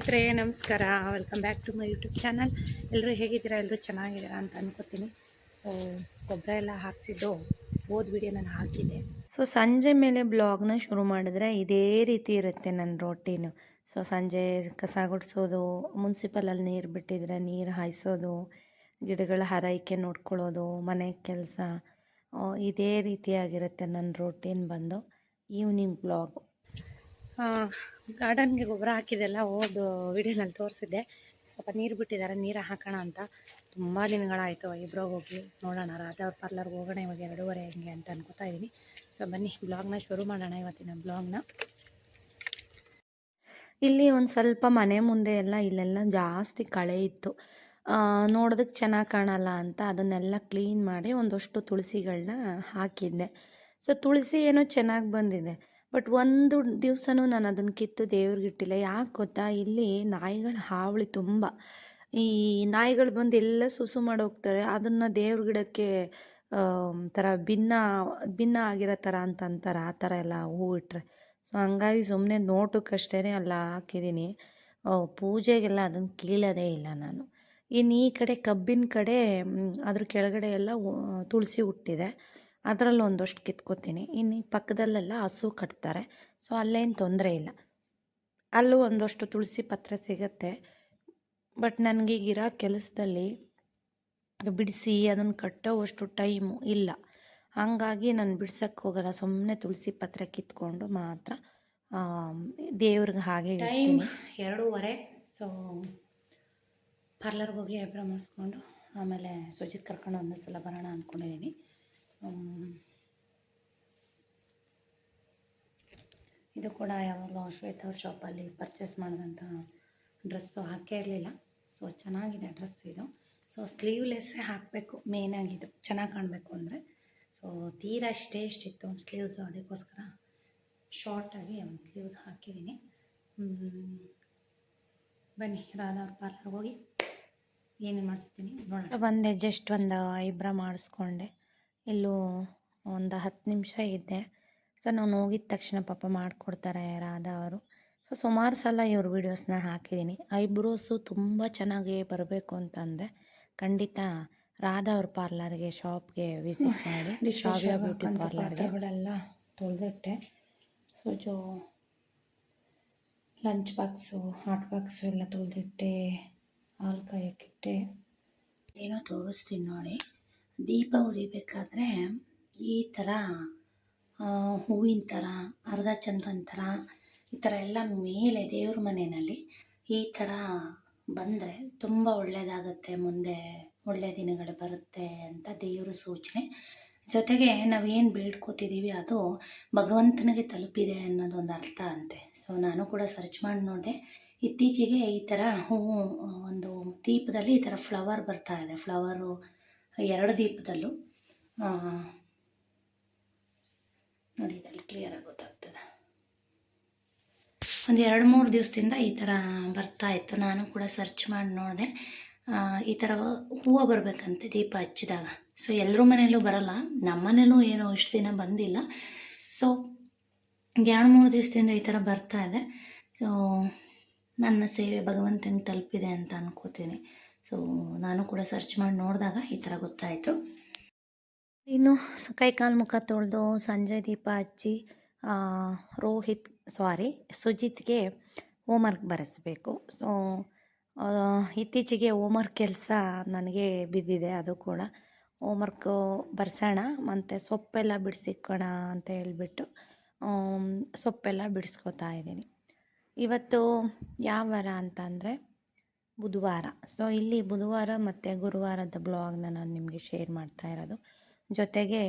ಸ್ನೇಹಿತರೆ, ನಮಸ್ಕಾರ. Welcome back to my YouTube channel ಎಲ್ಲರೂ ಹೇಗಿದ್ದೀರಾ? ಎಲ್ಲರೂ ಚೆನ್ನಾಗಿದ್ದೀರಾ ಅಂತ ಅಂದ್ಕೋತೀನಿ ಸೊ ಗೊಬ್ಬರ ಎಲ್ಲ ಹಾಕ್ಸಿದ್ದು ಓದ್ ವಿಡಿಯೋ ನಾನು ಹಾಕಿದ್ದೆ. ಸೊ ಸಂಜೆ ಮೇಲೆ ಬ್ಲಾಗ್ನ ಶುರು ಮಾಡಿದ್ರೆ ಇದೇ ರೀತಿ ಇರುತ್ತೆ ನನ್ನ ರೊಟೀನು ಸೊ ಸಂಜೆ ಕಸ ಗುಡಿಸೋದು ಮುನ್ಸಿಪಲಲ್ಲಿ ನೀರು ಬಿಟ್ಟಿದ್ರೆ ನೀರು ಹಾಯಿಸೋದು, ಗಿಡಗಳ ಹರೈಕೆ ನೋಡ್ಕೊಳ್ಳೋದು, ಮನೆ ಕೆಲಸ ಇದೇ ರೀತಿಯಾಗಿರುತ್ತೆ ನನ್ನ ರೊಟೀನ್ ಬಂದು ಈವ್ನಿಂಗ್ ಬ್ಲಾಗು ಗಾರ್ಡನ್ಗೆ ಗೊಬ್ಬರ ಹಾಕಿದ್ದೆಲ್ಲ ಹೋದ ವಿಡಿಯೋನಲ್ಲಿ ತೋರಿಸಿದ್ದೆ. ಸ್ವಲ್ಪ ನೀರು ಬಿಟ್ಟಿದ್ದಾರೆ, ನೀರು ಹಾಕೋಣ ಅಂತ. ತುಂಬ ದಿನಗಳಾಯಿತು ಇಬ್ಬರು ಹೋಗಿ ನೋಡೋಣ, ರಾಧಾ ಅವ್ರ ಪಾರ್ಲರ್ಗೆ ಹೋಗೋಣ, ಇವಾಗ ಎರಡೂವರೆ ಹೆಂಗೆ ಅಂತ ಅನ್ಕೋತಾ ಇದ್ದೀನಿ ಸೊ ಬನ್ನಿ, ಬ್ಲಾಗ್ನ ಶುರು ಮಾಡೋಣ ಇವತ್ತಿನ ಬ್ಲಾಗ್ನ. ಇಲ್ಲಿ ಒಂದು ಸ್ವಲ್ಪ ಮನೆ ಮುಂದೆ ಎಲ್ಲ ಇಲ್ಲೆಲ್ಲ ಜಾಸ್ತಿ ಕಳೆ ಇತ್ತು. ನೋಡೋದಕ್ಕೆ ಚೆನ್ನಾಗಿ ಕಾಣಲ್ಲ ಅಂತ ಅದನ್ನೆಲ್ಲ ಕ್ಲೀನ್ ಮಾಡಿ ಒಂದಷ್ಟು ತುಳಸಿಗಳನ್ನ ಹಾಕಿದ್ದೆ. ಸೊ ತುಳಸಿ ಏನೋ ಚೆನ್ನಾಗಿ ಬಂದಿದೆ. ಬಟ್ ಒಂದು ದಿವಸನೂ ನಾನು ಅದನ್ನು ಕಿತ್ತು ದೇವ್ರಿಗಿಟ್ಟಿಲ್ಲ ಯಾಕೆ ಗೊತ್ತಾ? ಇಲ್ಲಿ ನಾಯಿಗಳ ಹಾವಳಿ ತುಂಬ. ಈ ನಾಯಿಗಳು ಬಂದು ಎಲ್ಲ ಸುಸು ಮಾಡಿ ಹೋಗ್ತಾರೆ. ಅದನ್ನು ದೇವ್ರ ಗಿಡಕ್ಕೆ ಥರ ಭಿನ್ನ ಭಿನ್ನ ಆಗಿರೋ ಥರ ಅಂತ ಅಂತಾರೆ. ಆ ಥರ ಎಲ್ಲ ಹೂ ಇಟ್ಟರೆ. ಸೊ, ಹಂಗಾಗಿ ಸುಮ್ಮನೆ ನೋಟಕ್ಕಷ್ಟೇ ಅಲ್ಲ ಹಾಕಿದ್ದೀನಿ. ಪೂಜೆಗೆಲ್ಲ ಅದನ್ನು ಕೀಳೋದೇ ಇಲ್ಲ ನಾನು. ಇನ್ನು ಈ ಕಡೆ ಕಬ್ಬಿನ ಕಡೆ ಅದ್ರ ಕೆಳಗಡೆ ಎಲ್ಲ ತುಳಸಿ ಹುಟ್ಟಿದೆ. ಅದರಲ್ಲಿ ಒಂದಷ್ಟು ಕಿತ್ಕೋತೀನಿ. ಇನ್ನು ಪಕ್ಕದಲ್ಲೆಲ್ಲ ಹಸು ಕಟ್ತಾರೆ. ಸೊ ಅಲ್ಲೇನು ತೊಂದರೆ ಇಲ್ಲ. ಅಲ್ಲೂ ಒಂದಷ್ಟು ತುಳಸಿ ಪತ್ರ ಸಿಗತ್ತೆ. ಬಟ್ ನನಗೀಗಿರೋ ಕೆಲಸದಲ್ಲಿ ಬಿಡಿಸಿ ಅದನ್ನು ಕಟ್ಟೋವಷ್ಟು ಟೈಮು ಇಲ್ಲ. ಹಾಗಾಗಿ ನಾನು ಬಿಡ್ಸಕ್ಕೆ ಹೋಗಲ್ಲ. ಸುಮ್ಮನೆ ತುಳಸಿ ಪತ್ರ ಕಿತ್ಕೊಂಡು ಮಾತ್ರ ದೇವ್ರಿಗೆ ಹಾಗೆ ಟೈಮ್ ಎರಡೂವರೆ. ಸೊ ಪಾರ್ಲರ್ಗೆ ಹೋಗಿ ಐಬ್ರೋ ಮಾಡಿಸ್ಕೊಂಡು ಆಮೇಲೆ ಸುಜಿತ್ ಕರ್ಕೊಂಡು ಒಂದೇ ಸಲ ಬರೋಣ ಅಂದ್ಕೊಂಡಿದ್ದೀನಿ ಇದು ಕೂಡ ಯಾವಾಗಲೂ ಶ್ವೇತ ಅವ್ರ ಶಾಪಲ್ಲಿ ಪರ್ಚೇಸ್ ಮಾಡಿದಂಥ ಡ್ರೆಸ್ಸು ಹಾಕೇ ಇರಲಿಲ್ಲ. ಸೊ ಚೆನ್ನಾಗಿದೆ ಡ್ರೆಸ್ ಇದು. ಸೊ ಸ್ಲೀವ್ಲೆಸ್ಸೇ ಹಾಕಬೇಕು ಮೇನಾಗಿದ್ದು ಚೆನ್ನಾಗಿ ಕಾಣಬೇಕು ಅಂದರೆ. ಸೊ ತೀರಾ ಸ್ಟೇಸ್ಟ್ ಇಷ್ಟಿತ್ತು ಸ್ಲೀವ್ಸ್ ಅದಕ್ಕೋಸ್ಕರ. ಶಾರ್ಟಾಗಿ ಒಂದು ಸ್ಲೀವ್ಸ್ ಹಾಕಿದ್ದೀನಿ. ಬನ್ನಿ, ರಾಧಾ ಅವ್ರ ಪಾರ್ಲರ್ಗೆ ಹೋಗಿ ಏನೇನು ಮಾಡಿಸ್ತೀನಿ ನೋಡೋಣ. ಬಂದೆ ಜಸ್ಟ್ ಒಂದು ಐಬ್ರಾ ಮಾಡಿಸ್ಕೊಂಡೆ. ಇಲ್ಲೂ ಒಂದು ಹತ್ತು ನಿಮಿಷ ಇದ್ದೆ. ಸೊ ನಾನು ಹೋಗಿದ ತಕ್ಷಣ ಪಾಪ ಮಾಡಿಕೊಡ್ತಾರೆ ರಾಧಾ ಅವರು. ಸೊ ಸುಮಾರು ಸಲ ಇವ್ರ ವೀಡಿಯೋಸ್ನ ಹಾಕಿದ್ದೀನಿ ಐಬ್ರೋಸು ತುಂಬ ಚೆನ್ನಾಗಿ ಬರಬೇಕು ಅಂತಂದರೆ ಖಂಡಿತ ರಾಧಾ ಅವ್ರ ಪಾರ್ಲರ್ಗೆ ಶಾಪ್ಗೆ ವಿಸಿಟ್ ಮಾಡಿ ಶಾವ್ಯ ಬ್ಯೂಟಿ ಪಾರ್ಲರ್ಗಳೆಲ್ಲ ತೊಳೆದಿಟ್ಟೆ. ಸೊ ಜೋ ಲಂಚ್ ಬಾಕ್ಸು ಹಾಟ್ ಬಾಕ್ಸು ಎಲ್ಲ ತೊಳೆದಿಟ್ಟೆ. ಹಾಲು ಕಾಯಕ್ಕಿಟ್ಟೆ. ಏನೋ ತೋರಿಸ್ತೀನಿ ನೋಡಿ. ದೀಪ ಉರಿಬೇಕಾದ್ರೆ ಈ ಥರ ಹೂವಿನ ಥರ ಅರ್ಧ ಚಂದ್ರನ ಥರ, ಈ ಥರ ಎಲ್ಲ ಮೇಲೆ ದೇವ್ರ ಮನೆಯಲ್ಲಿ ಈ ಥರ ಬಂದರೆ ತುಂಬ ಒಳ್ಳೆಯದಾಗತ್ತೆ, ಮುಂದೆ ಒಳ್ಳೆಯ ದಿನಗಳು ಬರುತ್ತೆ ಅಂತ ದೇವರ ಸೂಚನೆ. ಜೊತೆಗೆ ನಾವು ಏನು ಬೇಡ್ಕೋತಿದ್ದೀವಿ ಅದು ಭಗವಂತನಿಗೆ ತಲುಪಿದೆ ಅನ್ನೋದೊಂದು ಅರ್ಥ ಅಂತೆ. ಸೊ ನಾನು ಕೂಡ ಸರ್ಚ್ ಮಾಡಿ ನೋಡಿದೆ. ಇತ್ತೀಚೆಗೆ ಈ ಥರ ಹೂವು ಒಂದು ದೀಪದಲ್ಲಿ ಈ ಥರ ಫ್ಲವರ್ ಬರ್ತಾ ಇದೆ. ಫ್ಲವರು ಎರಡು ದೀಪದಲ್ಲೂ ನೋಡಿ ಇದರಲ್ಲಿ ಕ್ಲಿಯರಾಗಿ ಗೊತ್ತಾಗ್ತದೆ. ಒಂದು ಎರಡು ಮೂರು ದಿವಸದಿಂದ ಈ ಥರ ಬರ್ತಾ ಇತ್ತು. ನಾನು ಕೂಡ ಸರ್ಚ್ ಮಾಡಿ ನೋಡಿದೆ. ಈ ಥರ ಹೂವು ಬರಬೇಕಂತೆ ದೀಪ ಹಚ್ಚಿದಾಗ. ಸೊ ಎಲ್ಲರ ಮನೆಯಲ್ಲೂ ಬರಲ್ಲ. ನಮ್ಮ ಮನೇಲೂ ಏನೋ ಇಷ್ಟು ದಿನ ಬಂದಿಲ್ಲ. ಸೊ ಎರಡು ಮೂರು ದಿವಸದಿಂದ ಈ ಥರ ಬರ್ತಾ ಇದೆ. ಸೊ ನನ್ನ ಸೇವೆ ಭಗವಂತನಿಗೆ ತಲುಪಿದೆ ಅಂತ ಅನ್ಕೋತೀನಿ. ಸೊ ನಾನು ಕೂಡ ಸರ್ಚ್ ಮಾಡಿ ನೋಡಿದಾಗ ಈ ಥರ ಗೊತ್ತಾಯಿತು. ಇನ್ನು ಕೈಕಾಲು ಮುಖ ತೊಳೆದು ಸಂಜೆ ದೀಪ ಹಚ್ಚಿ ರೋಹಿತ್ ಸಾರಿ ಸುಜಿತ್ಗೆ ಹೋಮ್ವರ್ಕ್ ಬರೆಸಬೇಕು. ಸೊ ಇತ್ತೀಚೆಗೆ ಹೋಮ್ವರ್ಕ್ ಕೆಲಸ ನನಗೆ ಬಿದ್ದಿದೆ ಅದು ಕೂಡ. ಹೋಮ್ವರ್ಕು ಬರ್ಸೋಣ, ಮತ್ತು ಸೊಪ್ಪೆಲ್ಲ ಬಿಡಿಸಿಕ್ಕೋಣ ಅಂತ ಹೇಳಿಬಿಟ್ಟು ಸೊಪ್ಪೆಲ್ಲ ಬಿಡಿಸ್ಕೊತಾ ಇದ್ದೀನಿ. ಇವತ್ತು ಯಾವ ವಾರ ಅಂತ ಅಂದರೆ ಬುಧವಾರ. ಸೊ ಇಲ್ಲಿ ಬುಧವಾರ ಮತ್ತು ಗುರುವಾರದ ಬ್ಲಾಗ್ನ ನಾನು ನಿಮಗೆ ಶೇರ್ ಮಾಡ್ತಾ ಇರೋದು. ಜೊತೆಗೆ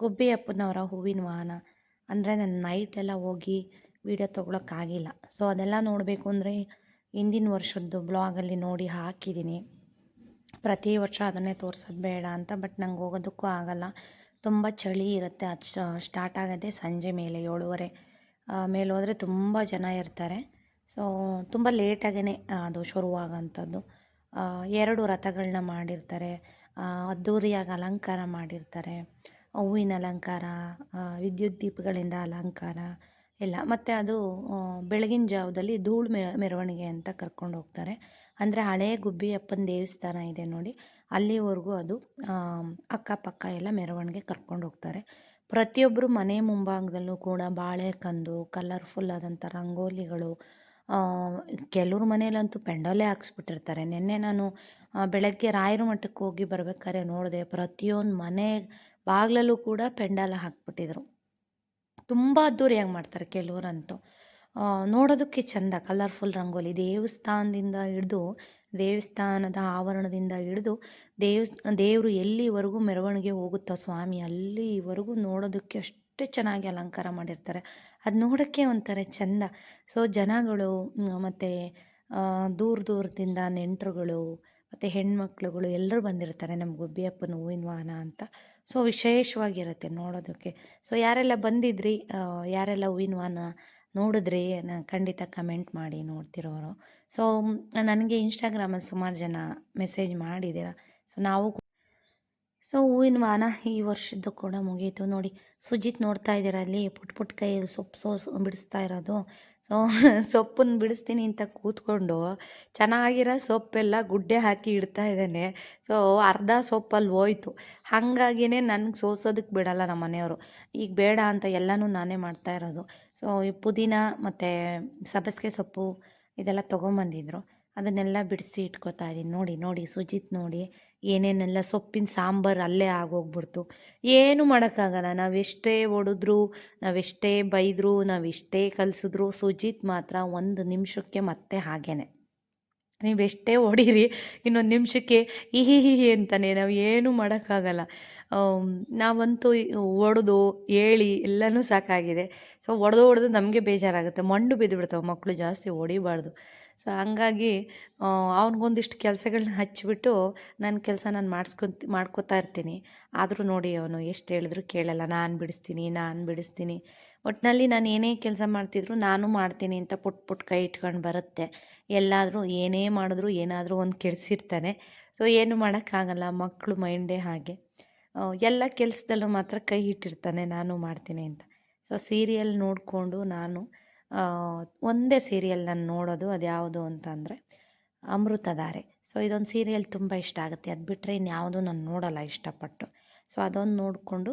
ಗುಬ್ಬಿ ಅಪ್ಪನವರ ಹೂವಿನ ವಾಹನ, ಅಂದರೆ ನಾನು ನೈಟ್ ಎಲ್ಲ ಹೋಗಿ ವೀಡಿಯೋ ತೊಗೊಳಕ್ಕಾಗಿಲ್ಲ. ಸೊ ಅದೆಲ್ಲ ನೋಡಬೇಕು ಅಂದರೆ ಹಿಂದಿನ ವರ್ಷದ್ದು ಬ್ಲಾಗಲ್ಲಿ ನೋಡಿ ಹಾಕಿದ್ದೀನಿ ಪ್ರತಿ ವರ್ಷ ಅದನ್ನೇ ತೋರಿಸೋದು ಬೇಡ ಅಂತ ಬಟ್ ನಂಗೆ ಹೋಗೋದಕ್ಕೂ ಆಗಲ್ಲ. ತುಂಬ ಚಳಿ ಇರುತ್ತೆ. ಅದು ಸ್ಟಾರ್ಟ್ ಆಗೋದೇ ಸಂಜೆ ಮೇಲೆ ಏಳುವರೆ ಮೇಲೆ ಹೋದರೆ ತುಂಬ ಜನ ಇರ್ತಾರೆ. ಸೊ ತುಂಬ ಲೇಟಾಗೇ ಅದು ಶುರುವಾಗೋಂಥದ್ದು ಎರಡು ರಥಗಳನ್ನ ಮಾಡಿರ್ತಾರೆ. ಅದ್ಧೂರಿಯಾಗಿ ಅಲಂಕಾರ ಮಾಡಿರ್ತಾರೆ. ಹೂವಿನ ಅಲಂಕಾರ ವಿದ್ಯುತ್ ದೀಪಗಳಿಂದ ಅಲಂಕಾರ ಎಲ್ಲ. ಮತ್ತು ಅದು ಬೆಳಗಿನ ಜಾವದಲ್ಲಿ ಧೂಳು ಮೆ, ಮೆರವಣಿಗೆ ಅಂತ ಕರ್ಕೊಂಡು ಹೋಗ್ತಾರೆ. ಅಂದರೆ ಹಳೇ ಗುಬ್ಬಿಯಪ್ಪನ ದೇವಸ್ಥಾನ ಇದೆ ನೋಡಿ. ಅಲ್ಲಿವರೆಗೂ ಅದು ಅಕ್ಕಪಕ್ಕ ಎಲ್ಲ ಮೆರವಣಿಗೆ ಕರ್ಕೊಂಡು ಹೋಗ್ತಾರೆ. ಪ್ರತಿಯೊಬ್ಬರು ಮನೆ ಮುಂಭಾಗದಲ್ಲೂ ಕೂಡ ಬಾಳೆ ಕಂದು ಕಲರ್ಫುಲ್ ಆದಂಥ ರಂಗೋಲಿಗಳು ಕೆಲವ್ರ ಮನೇಲಂತೂ ಪೆಂಡಾಲೇ ಹಾಕ್ಸ್ಬಿಟ್ಟಿರ್ತಾರೆ. ನಿನ್ನೆ ನಾನು ಬೆಳಗ್ಗೆ ರಾಯರ ಮಠಕ್ಕೆ ಹೋಗಿ ಬರ್ಬೇಕಾದ್ರೆ ನೋಡಿದೆ ಪ್ರತಿಯೊಂದು ಮನೆ ಬಾಗಿಲಲ್ಲೂ ಕೂಡ ಪೆಂಡಾಲ ಹಾಕ್ಬಿಟ್ಟಿದ್ರು. ತುಂಬ ಅದ್ದೂರಿಯಾಗಿ ಮಾಡ್ತಾರೆ ಕೆಲವರಂತೂ. ನೋಡೋದಕ್ಕೆ ಚೆಂದ, ಕಲರ್ಫುಲ್ ರಂಗೋಲಿ. ದೇವಸ್ಥಾನದಿಂದ ಹಿಡಿದು, ದೇವಸ್ಥಾನದ ಆವರಣದಿಂದ ಹಿಡಿದು, ದೇವ್, ದೇವರು ಎಲ್ಲಿವರೆಗೂ ಮೆರವಣಿಗೆ ಹೋಗುತ್ತೋ ಸ್ವಾಮಿ ಅಲ್ಲಿವರೆಗೂ ನೋಡೋದಕ್ಕೆ ಅಷ್ಟೇ ಚೆನ್ನಾಗಿ ಅಲಂಕಾರ ಮಾಡಿರ್ತಾರೆ. ಅದು ನೋಡೋಕ್ಕೆ ಒಂಥರ ಚೆಂದ. ಸೊ ಜನಗಳು ಮತ್ತು ದೂರ ದೂರದಿಂದ ನೆಂಟರುಗಳು, ಮತ್ತು ಹೆಣ್ಮಕ್ಳುಗಳು ಎಲ್ಲರೂ ಬಂದಿರ್ತಾರೆ ನಮ್ಮ ಗುಬ್ಬಿಯಪ್ಪನ ಹೂವಿನ ವಾಹನ ಅಂತ. ಸೊ ವಿಶೇಷವಾಗಿರುತ್ತೆ ನೋಡೋದಕ್ಕೆ. ಸೊ ಯಾರೆಲ್ಲ ಬಂದಿದ್ರಿ ಯಾರೆಲ್ಲ ಹೂವಿನ ವಾಹನ ನೋಡಿದ್ರಿ ಖಂಡಿತ ಕಮೆಂಟ್ ಮಾಡಿ ನೋಡ್ತಿರೋರು. ಸೊ ನನಗೆ ಇನ್ಸ್ಟಾಗ್ರಾಮಲ್ಲಿ ಸುಮಾರು ಜನ ಮೆಸೇಜ್ ಮಾಡಿದ್ದೀರ. ಸೊ ನಾವು ಸೊ ಹೂವಿನ ವಾಹನ ಈ ವರ್ಷದ್ದು ಕೂಡ ಮುಗೀತು. ನೋಡಿ, ಸುಜಿತ್ ನೋಡ್ತಾ ಇದ್ದೀರ ಅಲ್ಲಿ? ಪುಟ್ ಪುಟ್ ಕೈಯಲ್ಲಿ ಸೊಪ್ಪು ಸೋ ಬಿಡಿಸ್ತಾ ಇರೋದು. ಸೊ ಸೊಪ್ಪನ್ನು ಬಿಡಿಸ್ತೀನಿ ಅಂತ ಕೂತ್ಕೊಂಡು ಚೆನ್ನಾಗಿರೋ ಸೊಪ್ಪೆಲ್ಲ ಗುಡ್ಡೆ ಹಾಕಿ ಇಡ್ತಾ ಇದ್ದಾನೆ. ಸೊ ಅರ್ಧ ಸೊಪ್ಪಲ್ಲಿ ಹೋಯ್ತು. ಹಾಗಾಗಿನೇ ನನಗೆ ಸೋಸೋದಕ್ಕೆ ಬಿಡಲ್ಲ ನಮ್ಮ ಮನೆಯವರು. ಈಗ ಬೇಡ ಅಂತ ಎಲ್ಲನೂ ನಾನೇ ಮಾಡ್ತಾ ಇರೋದು. ಸೊ ಈ ಪುದೀನ ಮತ್ತು ಸಬ್ಬಸಿಗೆ ಸೊಪ್ಪು ಇದೆಲ್ಲ ತೊಗೊಂಬಂದಿದ್ರು. ಅದನ್ನೆಲ್ಲ ಬಿಡಿಸಿ ಇಟ್ಕೋತಾ ಇದ್ದೀನಿ. ನೋಡಿ ನೋಡಿ, ಸುಜಿತ್ ನೋಡಿ. ಏನೇನೆಲ್ಲ ಸೊಪ್ಪಿನ ಸಾಂಬಾರು ಅಲ್ಲೇ ಆಗೋಗ್ಬಿಡ್ತು. ಏನು ಮಾಡೋಕ್ಕಾಗಲ್ಲ. ನಾವೆಷ್ಟೇ ಹೊಡೆದ್ರು ನಾವೆಷ್ಟೇ ಬೈದರು, ನಾವೆಷ್ಟೇ ಕಲಿಸಿದ್ರು ಸುಜಿತ್ ಮಾತ್ರ ಒಂದು ನಿಮಿಷಕ್ಕೆ ಮತ್ತೆ ಹಾಗೇನೆ. ನೀವೆಷ್ಟೇ ಹೊಡೀರಿ ಇನ್ನೊಂದು ನಿಮಿಷಕ್ಕೆ ಇಹಿ ಹಿಹಿ ಅಂತಾನೆ. ನಾವು ಏನು ಮಾಡೋಕ್ಕಾಗಲ್ಲ. ನಾವಂತೂ ಹೊಡೆದು ಹೇಳಿ ಎಲ್ಲನೂ ಸಾಕಾಗಿದೆ. ಸೊ ಹೊಡೆದು ಹೊಡೆದು ನಮಗೆ ಬೇಜಾರಾಗುತ್ತೆ. ಮಂಡು ಬಿದ್ದುಬಿಡ್ತಾವೆ ಮಕ್ಕಳು ಜಾಸ್ತಿ, ಹೊಡಿಬಾರ್ದು. ಸೊ ಹಂಗಾಗಿ ಅವ್ನಿಗೊಂದಿಷ್ಟು ಕೆಲಸಗಳನ್ನ ಹಚ್ಚಿಬಿಟ್ಟು ನನ್ನ ಕೆಲಸ ನಾನು ಮಾಡಿಸ್ಕೊಂತ, ಮಾಡ್ಕೋತಾ ಇರ್ತೀನಿ. ಆದರೂ ನೋಡಿ ಅವನು ಎಷ್ಟು ಹೇಳಿದ್ರು ಕೇಳಲ್ಲ. ನಾನು ಬಿಡಿಸ್ತೀನಿ ನಾನು ಬಿಡಿಸ್ತೀನಿ. ಒಟ್ಟಿನಲ್ಲಿ ನಾನು ಏನೇ ಕೆಲಸ ಮಾಡ್ತಿದ್ರು ನಾನು ಮಾಡ್ತೀನಿ ಅಂತ ಪುಟ್ ಪುಟ್ ಕೈ ಇಟ್ಕೊಂಡು ಬರುತ್ತೆ. ಎಲ್ಲಾದರೂ ಏನೇ ಮಾಡಿದ್ರು ಏನಾದರೂ ಒಂದು ಕೆಡಿಸಿರ್ತಾನೆ. ಸೊ ಏನು ಮಾಡೋಕ್ಕಾಗಲ್ಲ ಮಕ್ಕಳು ಮೈಂಡೇ ಹಾಗೆ. ಎಲ್ಲ ಕೆಲಸದಲ್ಲೂ ಮಾತ್ರ ಕೈ ಇಟ್ಟಿರ್ತಾನೆ, ನಾನು ಮಾಡ್ತೀನಿ ಅಂತ. ಸೊ ಸೀರಿಯಲ್ ನೋಡಿಕೊಂಡು ನಾನು ಒಂದೇ ಸೀರಿಯಲ್ ನಾನು ನೋಡೋದು ಅದು ಯಾವುದು ಅಂತಂದರೆ ಅಮೃತಧಾರೆ ಸೊ ಇದೊಂದು ಸೀರಿಯಲ್ ತುಂಬ ಇಷ್ಟ ಆಗುತ್ತೆ. ಅದು ಬಿಟ್ಟರೆ ಇನ್ಯಾವುದು ನಾನು ನೋಡಲ್ಲ ಇಷ್ಟಪಟ್ಟು. ಸೊ ಅದೊಂದು ನೋಡಿಕೊಂಡು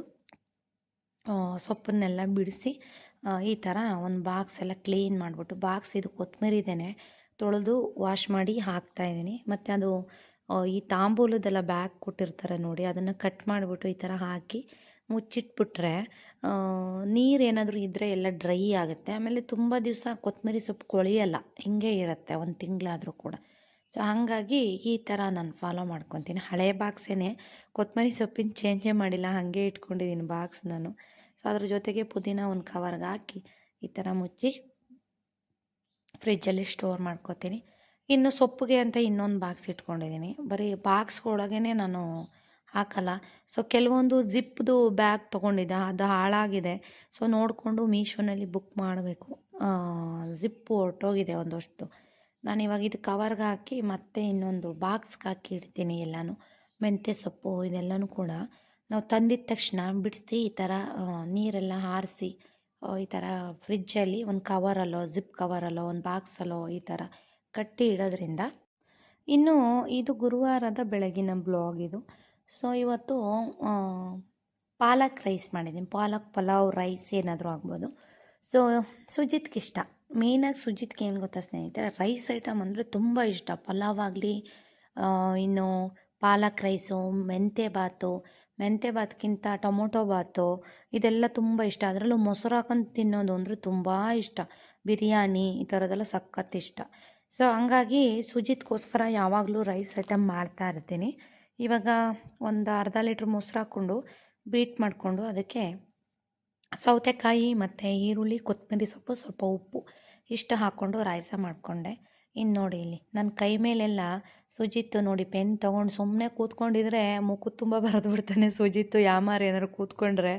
ಸೊಪ್ಪನ್ನೆಲ್ಲ ಬಿಡಿಸಿ ಈ ಥರ ಒಂದು ಬಾಕ್ಸ್ ಎಲ್ಲ ಕ್ಲೀನ್ ಮಾಡಿಬಿಟ್ಟು ಬಾಕ್ಸ್ ಇದು ಕೊತ್ತಂಬರಿದೇನೆ ತೊಳೆದು ವಾಶ್ ಮಾಡಿ ಹಾಕ್ತಾಯಿದ್ದೀನಿ ಮತ್ತು ಅದು ಈ ತಾಂಬೂಲದೆಲ್ಲ ಬ್ಯಾಗ್ ಕೊಟ್ಟಿರ್ತಾರೆ ನೋಡಿ, ಅದನ್ನು ಕಟ್ ಮಾಡಿಬಿಟ್ಟು ಈ ಥರ ಹಾಕಿ ಮುಚ್ಚಿಟ್ಬಿಟ್ರೆ ನೀರು ಏನಾದರೂ ಇದ್ದರೆ ಎಲ್ಲ ಡ್ರೈ ಆಗುತ್ತೆ. ಆಮೇಲೆ ತುಂಬ ದಿವಸ ಕೊತ್ತಂಬರಿ ಸೊಪ್ಪು ಕೊಳೆಯಲ್ಲ, ಹಿಂಗೆ ಇರುತ್ತೆ, ಒಂದು ತಿಂಗಳಾದರೂ ಕೂಡ. ಸೊ ಹಾಗಾಗಿ ಈ ಥರ ನಾನು ಫಾಲೋ ಮಾಡ್ಕೊತೀನಿ. ಹಳೆ ಬಾಕ್ಸೇನೆ ಕೊತ್ತಂಬರಿ ಸೊಪ್ಪಿನ ಚೇಂಜೇ ಮಾಡಿಲ್ಲ, ಹಾಗೆ ಇಟ್ಕೊಂಡಿದ್ದೀನಿ ಬಾಕ್ಸ್ ನಾನು. ಸೊ ಅದ್ರ ಜೊತೆಗೆ ಪುದೀನ ಒಂದು ಕವರ್ಗೆ ಹಾಕಿ ಈ ಥರ ಮುಚ್ಚಿ ಫ್ರಿಜ್ಜಲ್ಲಿ ಸ್ಟೋರ್ ಮಾಡ್ಕೋತೀನಿ. ಇನ್ನು ಸೊಪ್ಪಿಗೆ ಅಂತ ಇನ್ನೊಂದು ಬಾಕ್ಸ್ ಇಟ್ಕೊಂಡಿದ್ದೀನಿ ಬರೀ ಬಾಕ್ಸ್ಗೊಳಗೇ ನಾನು ಹಾಕಲ್ಲ. ಸೊ ಕೆಲವೊಂದು ಜಿಪ್ದು ಬ್ಯಾಗ್ ತೊಗೊಂಡಿದ್ದೆ, ಅದು ಹಾಳಾಗಿದೆ. ಸೊ ನೋಡಿಕೊಂಡು ಮೀಶೋನಲ್ಲಿ ಬುಕ್ ಮಾಡಬೇಕು. ಜಿಪ್ಪು ಹೊರಟೋಗಿದೆ ಒಂದಷ್ಟು. ನಾನು ಇವಾಗ ಇದು ಕವರ್ಗೆ ಹಾಕಿ ಮತ್ತೆ ಇನ್ನೊಂದು ಬಾಕ್ಸ್ಗೆ ಹಾಕಿ ಇಡ್ತೀನಿ ಎಲ್ಲನೂ. ಮೆಂತ್ಯ ಸೊಪ್ಪು ಇದೆಲ್ಲನೂ ಕೂಡ. ನಾವು ತಂದಿದ ತಕ್ಷಣ ಬಿಡಿಸಿ ಈ ಥರ ನೀರೆಲ್ಲ ಹಾರಿಸಿ ಈ ಥರ ಫ್ರಿಜ್ಜಲ್ಲಿ ಒಂದು ಕವರಲ್ಲೋ, ಜಿಪ್ ಕವರಲ್ಲೋ, ಒಂದು ಬಾಕ್ಸಲ್ಲೋ ಈ ಥರ ಕಟ್ಟಿ ಇಡೋದ್ರಿಂದ, ಇನ್ನು ಇದು ಗುರುವಾರದ ಬೆಳಗಿನ ಬ್ಲಾಗ್ ಇದು. ಸೊ, ಇವತ್ತು ಪಾಲಕ್ ರೈಸ್ ಮಾಡಿದ್ದೀನಿ. ಪಾಲಕ್, ಪಲಾವ್, ರೈಸ್ ಏನಾದರೂ ಆಗ್ಬೋದು. ಸೊ, ಸುಜಿತ್ಗೆ ಇಷ್ಟ. ಮೇಯ್ನಾಗಿ ಸುಜಿತ್ಗೆ ಏನು ಗೊತ್ತಾ ಸ್ನೇಹಿತರೆ, ರೈಸ್ ಐಟಮ್ ಅಂದರೆ ತುಂಬ ಇಷ್ಟ. ಪಲಾವ್ ಆಗಲಿ ಇನ್ನು ಪಾಲಕ್ ರೈಸು, ಮೆಂತ್ಯ ಬಾತು ಮೆಂತ್ಯ ಬಾತ್ಗಿಂತ ಟೊಮೊಟೊ ಬಾತು ಇದೆಲ್ಲ ತುಂಬ ಇಷ್ಟ. ಅದರಲ್ಲೂ ಮೊಸರು ಹಾಕೊಂಡು ತಿನ್ನೋದು ಅಂದರೆ ತುಂಬ ಇಷ್ಟ. ಬಿರಿಯಾನಿ, ಈ ಥರದ್ದೆಲ್ಲ ಸಖತ್ ಇಷ್ಟ. ಸೊ, ಹಂಗಾಗಿ ಸುಜಿತ್ಗೋಸ್ಕರ ಯಾವಾಗಲೂ ರೈಸ್ ಐಟಮ್ ಮಾಡ್ತಾ ಇರ್ತೀನಿ. ಇವಾಗ ಒಂದು ಅರ್ಧ ಲೀಟ್ರ್ ಮೊಸರು ಹಾಕ್ಕೊಂಡು ಬೀಟ್ ಮಾಡಿಕೊಂಡು ಅದಕ್ಕೆ ಸೌತೆಕಾಯಿ ಮತ್ತು ಈರುಳ್ಳಿ, ಕೊತ್ತಂಬರಿ ಸೊಪ್ಪು, ಸ್ವಲ್ಪ ಉಪ್ಪು ಇಷ್ಟು ಹಾಕ್ಕೊಂಡು ರಾಯಸ ಮಾಡಿಕೊಂಡೆ. ಇನ್ನು ನೋಡಿ ಇಲ್ಲಿ ನನ್ನ ಕೈ ಮೇಲೆಲ್ಲ ಸುಜಿತ್ತು ನೋಡಿ, ಪೆನ್ ತೊಗೊಂಡು ಸುಮ್ಮನೆ ಕೂತ್ಕೊಂಡಿದ್ರೆ ಮುಖ ತುಂಬ ಬರೆದು ಬಿಡ್ತಾನೆ ಸುಜಿತ್ತು. ಯಾಮಾರು ಏನಾದ್ರು ಕೂತ್ಕೊಂಡ್ರೆ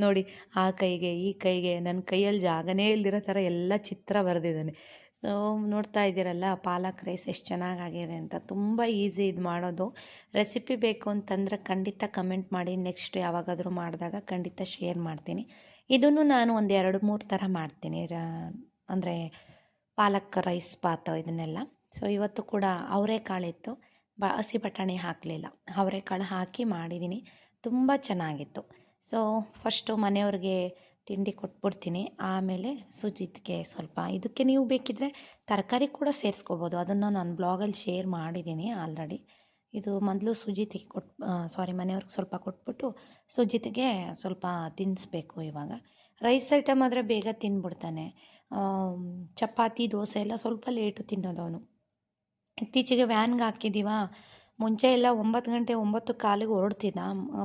ನೋಡಿ, ಆ ಕೈಗೆ, ಈ ಕೈಗೆ ನನ್ನ ಕೈಯಲ್ಲಿ ಜಾಗನೇ ಇಲ್ದಿರೋ ಥರ ಎಲ್ಲ ಚಿತ್ರ ಬರೆದಿದ್ದಾನೆ. ಸೊ, ನೋಡ್ತಾ ಇದ್ದೀರಲ್ಲ, ಪಾಲಕ್ ರೈಸ್ ಎಷ್ಟು ಚೆನ್ನಾಗಾಗಿದೆ ಅಂತ. ತುಂಬ ಈಸಿ ಇದು ಮಾಡೋದು. ರೆಸಿಪಿ ಬೇಕು ಅಂತಂದರೆ ಖಂಡಿತ ಕಮೆಂಟ್ ಮಾಡಿ. ನೆಕ್ಸ್ಟ್ ಯಾವಾಗಾದರೂ ಮಾಡಿದಾಗ ಖಂಡಿತ ಶೇರ್ ಮಾಡ್ತೀನಿ. ಇದನ್ನು ನಾನು ಒಂದು ಎರಡು ಮೂರು ಥರ ಮಾಡ್ತೀನಿ. ರ, ಅಂದರೆ ಪಾಲಕ್ ರೈಸ್ ಪಾತ ಇದನ್ನೆಲ್ಲ. ಸೊ, ಇವತ್ತು ಕೂಡ ಅವರೆಕಾಳಿತ್ತು ಬ, ಹಸಿ ಬಟಾಣಿ ಹಾಕಲಿಲ್ಲ. ಅವರೆಕಾಳು ಹಾಕಿ ಮಾಡಿದ್ದೀನಿ ತುಂಬ ಚೆನ್ನಾಗಿತ್ತು. ಸೊ, ಫಸ್ಟು ಮನೆಯವ್ರಿಗೆ ತಿಂಡಿ ಕೊಟ್ಬಿಡ್ತೀನಿ. ಆಮೇಲೆ ಸುಜಿತ್ಗೆ ಸ್ವಲ್ಪ ಇದಕ್ಕೆ ನೀವು ಬೇಕಿದ್ದರೆ ತರಕಾರಿ ಕೂಡ ಸೇರಿಸ್ಕೋಬೋದು. ಅದನ್ನು ನಾನು ಬ್ಲಾಗಲ್ಲಿ ಶೇರ್ ಮಾಡಿದ್ದೀನಿ ಆಲ್ರೆಡಿ. ಇದು ಮೊದಲು ಸುಜಿತಿಗೆ ಕೊಟ್ ಸಾರಿ ಮನೆಯವ್ರಿಗೆ ಸ್ವಲ್ಪ ಕೊಟ್ಬಿಟ್ಟು ಸುಜಿತ್ಗೆ ಸ್ವಲ್ಪ ತಿನ್ನಿಸ್ಬೇಕು ಇವಾಗ. ರೈಸ್ ಐಟಮ್ ಆದರೆ ಬೇಗ ತಿನ್ಬಿಡ್ತಾನೆ. ಚಪಾತಿ, ದೋಸೆ ಎಲ್ಲ ಸ್ವಲ್ಪ ಲೇಟು ತಿನ್ನೋದು ಅವನು. ಇತ್ತೀಚೆಗೆ ವ್ಯಾನ್ಗೆ ಹಾಕಿದ್ದೀವ ಮುಂಚೆ ಎಲ್ಲ ಒಂಬತ್ತು ಗಂಟೆ ಒಂಬತ್ತು ಕಾಲಿಗೆ ಹೊರಡ್ತಿದ್ದ.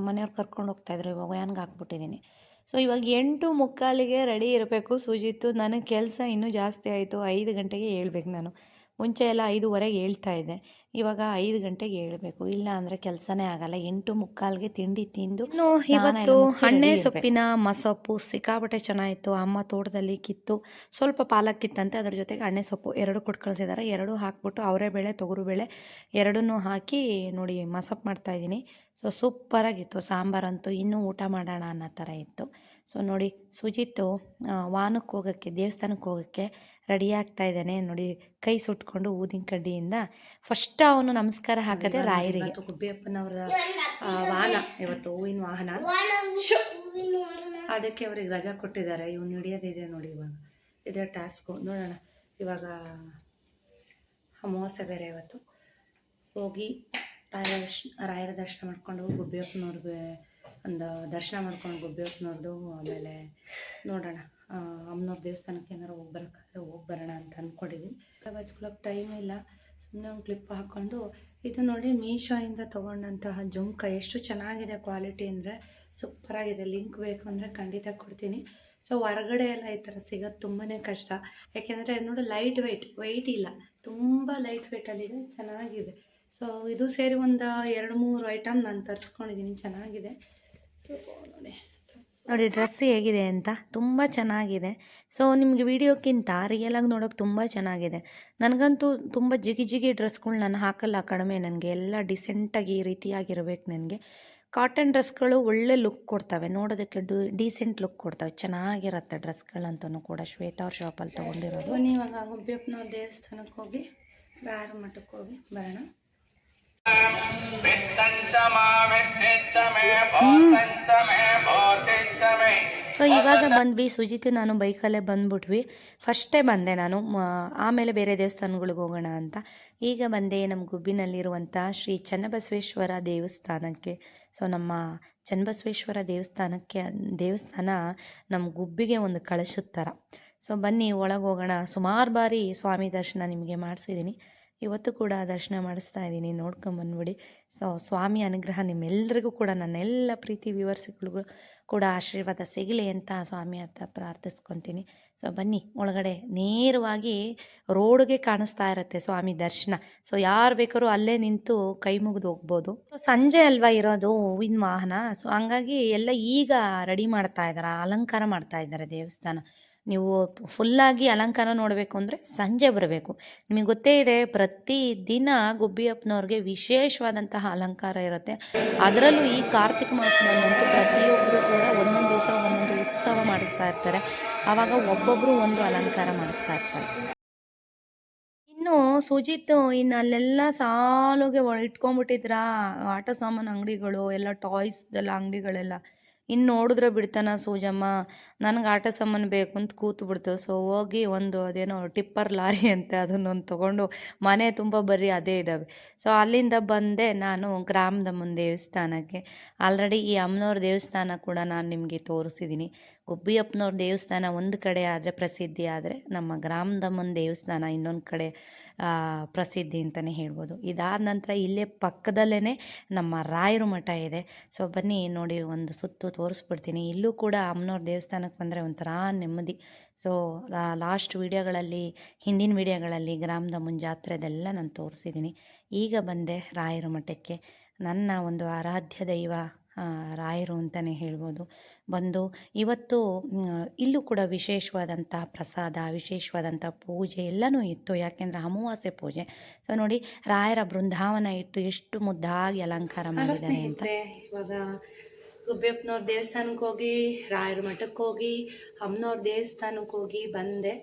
ಮನೆಯವ್ರು ಕರ್ಕೊಂಡು ಹೋಗ್ತಾಯಿದ್ರು ಇವಾಗ ವ್ಯಾನ್ಗೆ ಹಾಕ್ಬಿಟ್ಟಿದ್ದೀನಿ ಸೊ ಇವಾಗ ಎಂಟು ಮುಕ್ಕಾಲಿಗೆ ರೆಡಿ ಇರಬೇಕು ಸುಜಿತ್ತು ನನಗೆ ಕೆಲಸ ಇನ್ನೂ ಜಾಸ್ತಿ ಆಯಿತು. ಐದು ಗಂಟೆಗೆ ಹೇಳ್ಬೇಕು ನಾನು. ಮುಂಚೆ ಎಲ್ಲ ಐದೂವರೆಗೆ ಹೇಳ್ತಾ ಇದ್ದೆ. ಇವಾಗ ಐದು ಗಂಟೆಗೆ ಹೇಳ್ಬೇಕು. ಇಲ್ಲ ಅಂದರೆ ಕೆಲಸನೇ ಆಗಲ್ಲ. ಎಂಟು ಮುಕ್ಕಾಲ್ಗೆ ತಿಂಡಿ ತಿಂದು ಇವತ್ತು ಹಣ್ಣೆ ಸೊಪ್ಪಿನ ಮಸೊಪ್ಪು ಸಿಕ್ಕಾಪಟ್ಟೆ ಚೆನ್ನಾಗಿತ್ತು. ಅಮ್ಮ ತೋಟದಲ್ಲಿ ಕಿತ್ತು. ಸ್ವಲ್ಪ ಪಾಲಕ್ ಕಿತ್ತಂತೆ. ಅದ್ರ ಜೊತೆಗೆ ಹಣ್ಣೆ ಸೊಪ್ಪು ಎರಡು ಕೊಟ್ಟು ಕಳಿಸಿದ್ದಾರೆ. ಎರಡು ಹಾಕ್ಬಿಟ್ಟು ಅವರೇ ಬೇಳೆ ತೊಗರು ಬೇಳೆ ಎರಡನ್ನೂ ಹಾಕಿ ನೋಡಿ ಮಸಪ್ಪು ಮಾಡ್ತಾ ಇದ್ದೀನಿ. ಸೊ ಸೂಪರಾಗಿತ್ತು ಸಾಂಬಾರಂತೂ ಇನ್ನೂ ಊಟ ಮಾಡೋಣ ಅನ್ನೋ ಥರ ಇತ್ತು. ಸೊ ನೋಡಿ ಸುಜಿತ್ತು ವಾಹನಕ್ಕೆ ವಾನಕ್ಕೆ ಹೋಗೋಕ್ಕೆ ದೇವಸ್ಥಾನಕ್ಕೆ ಹೋಗೋಕ್ಕೆ ರೆಡಿ ಆಗ್ತಾ ಇದ್ದಾನೆ. ನೋಡಿ ಕೈ ಸುಟ್ಕೊಂಡು ಊದಿನ ಕಡ್ಡಿಯಿಂದ ಫಸ್ಟ್ ಅವನು ನಮಸ್ಕಾರ ಹಾಕದೆ ರಾಯರಿಗೆ ಗುಬ್ಬಿಯಪ್ಪನವರ ವಾಹನ ಇವತ್ತು ಹೂವಿನ ವಾಹನ. ಅದಕ್ಕೆ ಅವ್ರಿಗೆ ರಜಾ ಕೊಟ್ಟಿದ್ದಾರೆ. ಇವ್ನು ಹಿಡಿಯೋದಿದೆ ನೋಡಿ ಇವಾಗ. ಇದೇ ಟಾಸ್ಕು. ನೋಡೋಣ. ಇವಾಗ ಅಮಾವಾಸ್ಯೆ ಬೇರೆ ಇವತ್ತು. ಹೋಗಿ ರಾಯರ ದರ್ಶನ ರಾಯರ ದರ್ಶನ ಮಾಡ್ಕೊಂಡು ಗುಬ್ಬಿಯಪ್ಪನವ್ರಿಗೆ ಒಂದು ದರ್ಶನ ಮಾಡ್ಕೊಂಡು ಗುಬ್ಬಿಯಪ್ಪನವ್ರದ್ದು ಆಮೇಲೆ ನೋಡೋಣ. ಅಮ್ಮನವ್ರ ದೇವಸ್ಥಾನಕ್ಕೆ ಏನಾರು ಹೋಗಿ ಬರೋಕ್ಕಾದ್ರೆ ಹೋಗಿ ಬರೋಣ ಅಂತ ಅಂದ್ಕೊಂಡಿದ್ದೀನಿ ಹಚ್ಕೊಳಕ್ಕೆ ಟೈಮ್ ಇಲ್ಲ. ಸುಮ್ಮನೆ ಒಂದು ಕ್ಲಿಪ್ ಹಾಕ್ಕೊಂಡು ಇದು ನೋಡಿ ಮೀಶೋಯಿಂದ ತೊಗೊಂಡಂತಹ ಜುಂಕ ಎಷ್ಟು ಚೆನ್ನಾಗಿದೆ ಕ್ವಾಲಿಟಿ ಅಂದರೆ ಸೂಪರಾಗಿದೆ ಲಿಂಕ್ ಬೇಕು ಅಂದರೆ ಖಂಡಿತ ಕೊಡ್ತೀನಿ. ಸೊ ಹೊರಗಡೆ ಎಲ್ಲ ಈ ಥರ ಸಿಗೋದು ತುಂಬಾ ಕಷ್ಟ. ಯಾಕೆಂದರೆ ನೋಡಿ ಲೈಟ್ ವೆಯ್ಟ್ ವೆಯ್ಟ್ ಇಲ್ಲ. ತುಂಬ ಲೈಟ್ ವೆಯ್ಟಲ್ಲಿದೆ ಚೆನ್ನಾಗಿದೆ. ಸೊ ಇದು ಸೇರಿ ಒಂದು ಎರಡು ಮೂರು ಐಟಮ್ ನಾನು ತರಿಸ್ಕೊಂಡಿದ್ದೀನಿ ಚೆನ್ನಾಗಿದೆ. ಸೊ ನೋಡಿ. ನೋಡಿ ಡ್ರೆಸ್ ಹೇಗಿದೆ ಅಂತ ತುಂಬ ಚೆನ್ನಾಗಿದೆ. ಸೊ ನಿಮಗೆ ವಿಡಿಯೋಕ್ಕಿಂತ ರಿಯಲಾಗಿ ನೋಡೋಕೆ ತುಂಬ ಚೆನ್ನಾಗಿದೆ. ನನಗಂತೂ ತುಂಬ ಜಿಗಿ ಜಿಗಿ ಡ್ರೆಸ್ಗಳು ನಾನು ಹಾಕಲ್ಲ ಕಡಿಮೆ ನನಗೆ. ಎಲ್ಲ ಡಿಸೆಂಟಾಗಿ ಈ ರೀತಿಯಾಗಿರಬೇಕು ನನಗೆ. ಕಾಟನ್ ಡ್ರೆಸ್ಗಳು ಒಳ್ಳೆ ಲುಕ್ ಕೊಡ್ತವೆ. ನೋಡೋದಕ್ಕೆ ಡು ಡೀಸೆಂಟ್ ಲುಕ್ ಕೊಡ್ತವೆ. ಚೆನ್ನಾಗಿರುತ್ತೆ ಡ್ರೆಸ್ಗಳಂತೂ ಕೂಡ ಶ್ವೇತಾ ಅವ್ರ ಶಾಪಲ್ಲಿ ತೊಗೊಂಡಿರೋದು. ಇವಾಗ ಗುಬ್ಬಿಯಪ್ಪನವ್ರ ದೇವಸ್ಥಾನಕ್ಕೆ ಹೋಗಿ ರಾಯರ ಮಠಕ್ಕೆ ಹೋಗಿ ಬರೋಣ. ಸೊ ಇವಾಗ ಬಂದ್ವಿ. ಸುಜಿತ್, ನಾನು ಬೈಕಲ್ಲೇ ಬಂದ್ಬಿಟ್ವಿ. ಫಸ್ಟೇ ಬಂದೆ ನಾನು. ಆಮೇಲೆ ಬೇರೆ ದೇವಸ್ಥಾನಗಳಿಗೆ ಹೋಗೋಣ ಅಂತ. ಈಗ ಬಂದೆ ನಮ್ಮ ಗುಬ್ಬಿನಲ್ಲಿರುವಂಥ ಶ್ರೀ ಚನ್ನಬಸವೇಶ್ವರ ದೇವಸ್ಥಾನಕ್ಕೆ. ಸೊ ನಮ್ಮ ಚನ್ನಬಸವೇಶ್ವರ ದೇವಸ್ಥಾನಕ್ಕೆ, ದೇವಸ್ಥಾನ ನಮ್ಮ ಗುಬ್ಬಿಗೆ ಒಂದು ಕಳಶದ ಥರ ಸೊ ಬನ್ನಿ, ಒಳಗೆ ಹೋಗೋಣ. ಸುಮಾರು ಬಾರಿ ಸ್ವಾಮಿ ದರ್ಶನ ನಿಮಗೆ ಮಾಡಿಸಿದ್ದೀನಿ ಇವತ್ತು ಕೂಡ ದರ್ಶನ ಮಾಡಿಸ್ತಾ ಇದ್ದೀನಿ. ನೋಡ್ಕೊಂಬಂದ್ಬಿಡಿ ಸೊ, ಸ್ವಾಮಿ ಅನುಗ್ರಹ ನಿಮ್ಮೆಲ್ಲರಿಗೂ ಕೂಡ, ನನ್ನೆಲ್ಲ ಪ್ರೀತಿ ವಿವರ್ಸಿಗಳಿಗೂ ಕೂಡ ಆಶೀರ್ವಾದ ಸಿಗಲಿ ಅಂತ ಸ್ವಾಮಿ ಹತ್ರ ಪ್ರಾರ್ಥಿಸ್ಕೊತೀನಿ. ಸೊ, ಬನ್ನಿ, ಒಳಗಡೆ ನೇರವಾಗಿ ರೋಡ್ಗೆ ಕಾಣಿಸ್ತಾ ಇರುತ್ತೆ ಸ್ವಾಮಿ ದರ್ಶನ. ಸೊ, ಯಾರು ಬೇಕಾದ್ರೂ ಅಲ್ಲೇ ನಿಂತು ಕೈ ಮುಗಿದು ಹೋಗ್ಬೋದು. ಸಂಜೆ ಅಲ್ವಾ ಇರೋದು ಹೂವಿನ ವಾಹನ? ಸೊ, ಹಂಗಾಗಿ ಎಲ್ಲ ಈಗ ರೆಡಿ ಮಾಡ್ತಾ ಇದ್ದಾರೆ ಅಲಂಕಾರ ಮಾಡ್ತಾ ಇದ್ದಾರೆ ದೇವಸ್ಥಾನ. ನೀವು ಫುಲ್ಲಾಗಿ ಅಲಂಕಾರ ನೋಡಬೇಕು ಅಂದರೆ ಸಂಜೆ ಬರಬೇಕು. ನಿಮಗೆ ಗೊತ್ತೇ ಇದೆ, ಪ್ರತಿ ದಿನ ಗುಬ್ಬಿಯಪ್ಪನವ್ರಿಗೆ ವಿಶೇಷವಾದಂತಹ ಅಲಂಕಾರ ಇರುತ್ತೆ. ಅದರಲ್ಲೂ ಈ ಕಾರ್ತಿಕ ಮಾಸದಲ್ಲಂತೂ ಪ್ರತಿಯೊಬ್ಬರು ಕೂಡ ಒಂದೊಂದು ದಿವಸ ಒಂದೊಂದು ಉತ್ಸವ ಮಾಡಿಸ್ತಾ ಇರ್ತಾರೆ. ಆವಾಗ ಒಬ್ಬೊಬ್ಬರು ಒಂದು ಅಲಂಕಾರ ಮಾಡಿಸ್ತಾ ಇರ್ತಾರೆ. ಇನ್ನು ಸುಜಿತ್, ಇನ್ನು ಅಲ್ಲೆಲ್ಲ ಸಾಲುಗೆ ಇಟ್ಕೊಂಡ್ಬಿಟ್ಟಿದ್ರ? ಆಟ ಸಾಮಾನು ಅಂಗಡಿಗಳು, ಎಲ್ಲ ಟಾಯ್ಸ್ದೆಲ್ಲ ಅಂಗಡಿಗಳೆಲ್ಲ. ಇನ್ನು ನೋಡಿದ್ರೆ ಬಿಡ್ತಾನ ಸೂಜಮ್ಮ. ನನಗೆ ಆಟ ಸಾಮಾನು ಬೇಕು ಅಂತ ಕೂತು ಬಿಡ್ತೇವೆ. ಸೊ ಹೋಗಿ ಒಂದು ಅದೇನೋ ಟಿಪ್ಪರ್ ಲಾರಿ ಅಂತ, ಅದನ್ನೊಂದು ತೊಗೊಂಡು ಮನೆ ತುಂಬ ಬರೀ ಅದೇ ಇದ್ದಾವೆ ಸೊ ಅಲ್ಲಿಂದ ಬಂದೆ ನಾನು ಗ್ರಾಮದ ಮುಂದೆ ದೇವಸ್ಥಾನಕ್ಕೆ. ಆಲ್ರೆಡಿ ಈ ಅಮ್ಮನವ್ರ ದೇವಸ್ಥಾನ ಕೂಡ ನಾನು ನಿಮಗೆ ತೋರಿಸಿದ್ದೀನಿ ಗುಬ್ಬಿಯಪ್ಪನವ್ರ ದೇವಸ್ಥಾನ ಒಂದು ಕಡೆ ಆದರೆ ಪ್ರಸಿದ್ಧಿ, ಆದರೆ ನಮ್ಮ ಗ್ರಾಮದಮ್ಮನ ದೇವಸ್ಥಾನ ಇನ್ನೊಂದು ಕಡೆ ಪ್ರಸಿದ್ಧಿ ಅಂತಲೇ ಹೇಳ್ಬೋದು. ಇದಾದ ನಂತರ ಇಲ್ಲೇ ಪಕ್ಕದಲ್ಲೇ ನಮ್ಮ ರಾಯರು ಮಠ ಇದೆ. ಸೊ ಬನ್ನಿ ನೋಡಿ ಒಂದು ಸುತ್ತು ತೋರಿಸ್ಬಿಡ್ತೀನಿ. ಇಲ್ಲೂ ಕೂಡ ಅಮ್ಮನವ್ರ ದೇವಸ್ಥಾನಕ್ಕೆ ಬಂದರೆ ಒಂಥರ ನೆಮ್ಮದಿ. ಸೊ ಲಾಸ್ಟ್ ವೀಡಿಯೋಗಳಲ್ಲಿ, ಹಿಂದಿನ ವೀಡಿಯೋಗಳಲ್ಲಿ ಗ್ರಾಮದಮ್ಮನ ಜಾತ್ರೆದೆಲ್ಲ ನಾನು ತೋರಿಸಿದ್ದೀನಿ ಈಗ ಬಂದೆ ರಾಯರ ಮಠಕ್ಕೆ. ನನ್ನ ಒಂದು ಆರಾಧ್ಯ ದೈವ ರಾಯರು ಅಂತಲೇ ಹೇಳ್ಬೋದು. ಬಂದು ಇವತ್ತು ಇಲ್ಲೂ ಕೂಡ ವಿಶೇಷವಾದಂಥ ಪ್ರಸಾದ ವಿಶೇಷವಾದಂಥ ಪೂಜೆ ಎಲ್ಲನೂ ಇತ್ತು. ಯಾಕೆಂದರೆ ಅಮಾವಾಸ್ಯೆ ಪೂಜೆ. ಸೊ ನೋಡಿ ರಾಯರ ಬೃಂದಾವನ ಇಟ್ಟು ಎಷ್ಟು ಮುದ್ದಾಗಿ ಅಲಂಕಾರ ಮಾಡಿದ್ದಾರೆ ಅಂತ. ಇವಾಗ ಗುಬ್ಬಿಯಪ್ಪನವ್ರ ದೇವಸ್ಥಾನಕ್ಕೆ ಹೋಗಿ ರಾಯರ ಮಠಕ್ಕೆ ಹೋಗಿ ಅಮ್ಮನವ್ರ ದೇವಸ್ಥಾನಕ್ಕೆ ಹೋಗಿ ಬಂದೆ.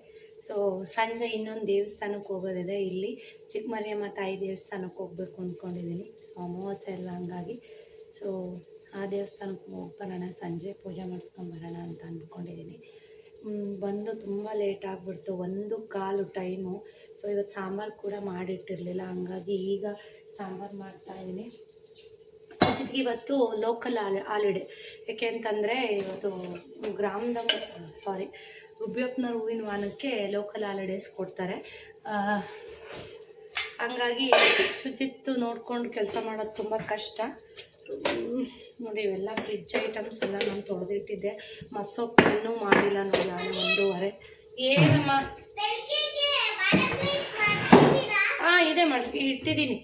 ಸೊ ಸಂಜೆ ಇನ್ನೊಂದು ದೇವಸ್ಥಾನಕ್ಕೆ ಹೋಗೋದಿದೆ ಇಲ್ಲಿ. ಚಿಕ್ಕಮರಿಯಮ್ಮ ತಾಯಿ ದೇವಸ್ಥಾನಕ್ಕೆ ಹೋಗ್ಬೇಕು ಅಂದ್ಕೊಂಡಿದ್ದೀನಿ. ಸೊ ಅಮಾವಾಸ್ಯೆ ಎಲ್ಲ ಹಂಗಾಗಿ. ಸೊ ಆ ದೇವಸ್ಥಾನಕ್ಕೆ ಹೋಗಿ ಬರೋಣ ಸಂಜೆ ಪೂಜೆ ಮಾಡಿಸ್ಕೊಂಬರೋಣ ಅಂತ ಅಂದ್ಕೊಂಡಿದ್ದೀನಿ ಬಂದು ತುಂಬ ಲೇಟ್ ಆಗಿಬಿಡ್ತು, ಒಂದು ಕಾಲು ಟೈಮು ಸೊ ಇವತ್ತು ಸಾಂಬಾರು ಕೂಡ ಮಾಡಿಟ್ಟಿರಲಿಲ್ಲ, ಹಂಗಾಗಿ ಈಗ ಸಾಂಬಾರು ಮಾಡ್ತಾಯಿದ್ದೀನಿ ಇವತ್ತು ಲೋಕಲ್ ಹಾಲಿ ಹಾಲಿಡೇ ಯಾಕೆ ಅಂತಂದರೆ, ಇವತ್ತು ಗ್ರಾಮದ ಸಾರಿ ಗುಬ್ಬಿಯಪ್ಪನವ್ರ ಹೂವಿನ ವಾನಕ್ಕೆ ಲೋಕಲ್ ಹಾಲಿಡೇಸ್ ಕೊಡ್ತಾರೆ. ಹಂಗಾಗಿ ಶುಚಿತ್ತು ನೋಡ್ಕೊಂಡು ಕೆಲಸ ಮಾಡೋದು ತುಂಬ ಕಷ್ಟ. ನೋಡಿ, ಇವೆಲ್ಲ ಫ್ರಿಜ್ ಐಟಮ್ಸ್ ಎಲ್ಲ ನಾನು ತೊಳೆದಿಟ್ಟಿದ್ದೆ. ಮಸೊಪ್ಪು ಮಾಡಿಲ್ಲ ನೋಡಿ ನಾನು ಒಂದೂವರೆ. ಏನಮ್ಮ? ಹಾಂ ಇದೆ ಮಾಡಿ ಇಟ್ಟಿದ್ದೀನಿ.